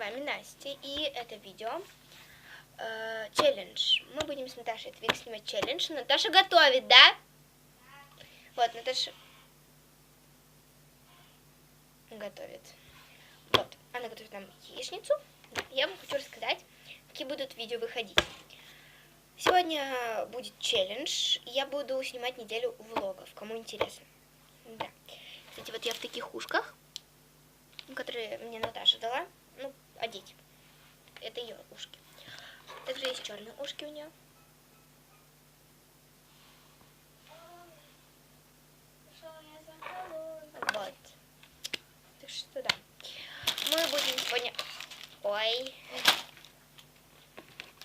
вами Настя, и это видео э, челлендж. Мы будем с Наташей Твик снимать челлендж. Наташа готовит, да? Вот, Наташа готовит. Вот, она готовит нам яичницу. Я вам хочу рассказать, какие будут видео выходить. Сегодня будет челлендж. Я буду снимать неделю влогов, кому интересно. Да. Кстати, вот я в таких ушках, которые мне Наташа дала одеть. Это ее ушки. Также есть черные ушки у нее. Вот. Так что да. Мы будем сегодня... Ой.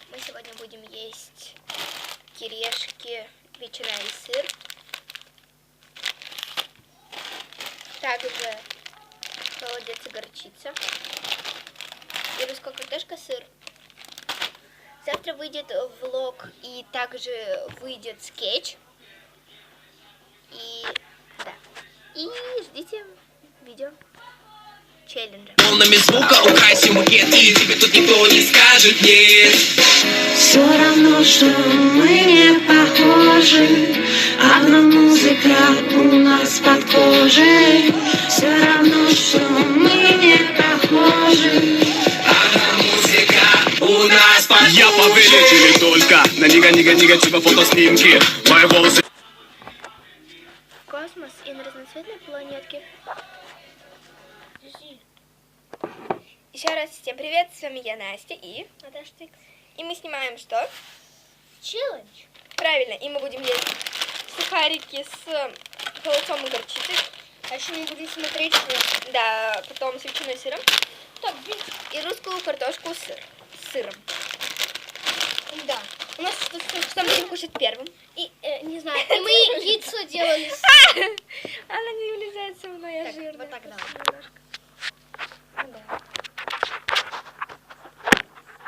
Мы сегодня будем есть кирешки, ветчина и сыр. Также холодец и горчица русская картошка, сыр. Завтра выйдет влог и также выйдет скетч. И да. И ждите видео челленджа. Волнами звука украси макет И тебе тут никто не скажет нет Все равно, что мы не похожи Одна музыка у нас под кожей Все равно, что мы не похожи Я повелитель только на нига-нига-нига типа фотоснимки Мои волосы Космос и на разноцветной планетке. Еще раз всем привет, с вами я Настя и Наташа. И мы снимаем что? Челлендж. Правильно, и мы будем есть сухарики с холодцом и горчицей. А еще мы будем смотреть, да, потом с ветчиной сыром. Так, и русскую картошку с, сыр, с сыром. Да. У нас мы будем кушать первым? И, э, не знаю, и мы яйцо делали. с- Она не влезает со мной, я Так, жирная. вот так. Немножко. Да.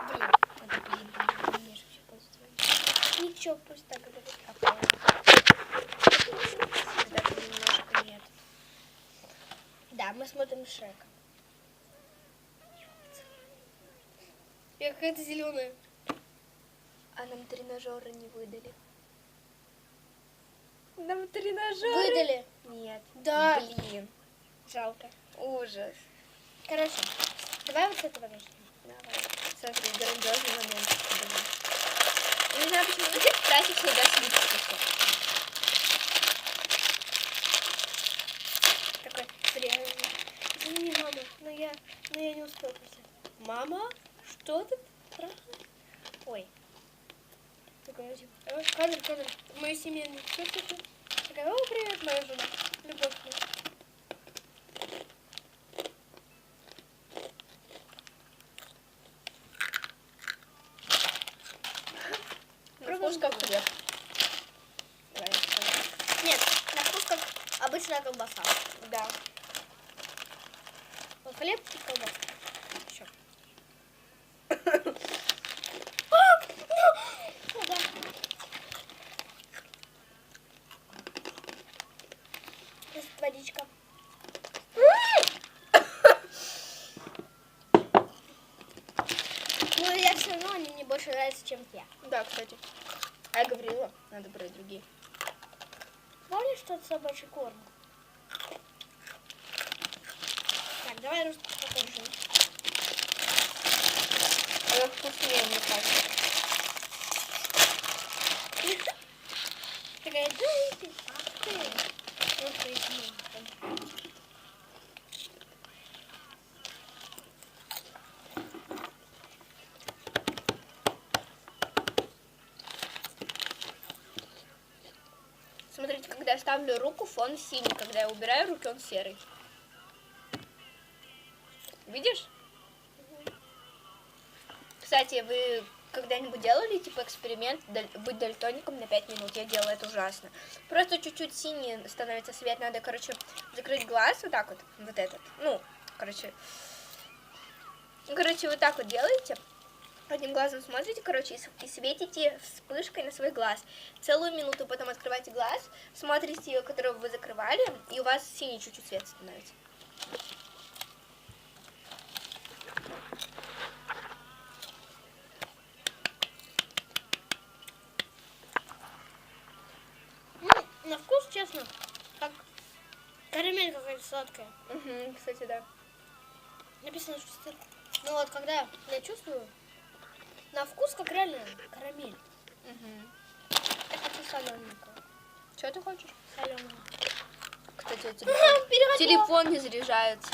Блин, надо, блин. Ничего, пусть так и будет. Немножко нет. Да, мы смотрим Шрека. Я какая-то зеленая. А нам тренажеры не выдали. Нам тренажеры. Выдали. Нет. Да. Блин. Жалко. Ужас. Короче, давай вот с этого начнем. Давай. Смотри, грандиозный момент. Давай. Не знаю, почему здесь тратить всегда слишком. Такой, реально. Извини, мама, но я, но я не успела. Мама, что ты? Правда? Ой. «Э, кадр, кадр, всё, всё. Такая, о, привет, моя жена. Любовь моя. На вкус как хлеб. Нет, на вкус как обычная колбаса. Да. Вот хлеб и колбаса. Еще. Ну да. Здесь водичка. Все равно они мне больше нравятся, чем те. Да, кстати. А я говорила, надо брать другие. Помнишь тот собачий корм? Так, давай русский покушаем. Это вкуснее, мне кажется. Такая, да ах ты. Вот ты, ну, Смотрите, когда я ставлю руку, фон синий. Когда я убираю руки, он серый. Видишь? Кстати, вы когда-нибудь делали, типа, эксперимент быть дальтоником на 5 минут? Я делала это ужасно. Просто чуть-чуть синий становится свет. Надо, короче, закрыть глаз вот так вот. Вот этот. Ну, короче. Короче, вот так вот делаете одним глазом смотрите, короче, и светите вспышкой на свой глаз. Целую минуту потом открываете глаз, смотрите ее, которую вы закрывали, и у вас синий чуть-чуть свет становится. Ну, на вкус, честно, как карамель какая-то сладкая. Угу, кстати, да. Написано, что... Ну вот, когда я чувствую, на вкус как реально карамель. Угу. Я хочу солененького. Что ты хочешь? Соленого. Кстати, телефон, телефон не заряжается.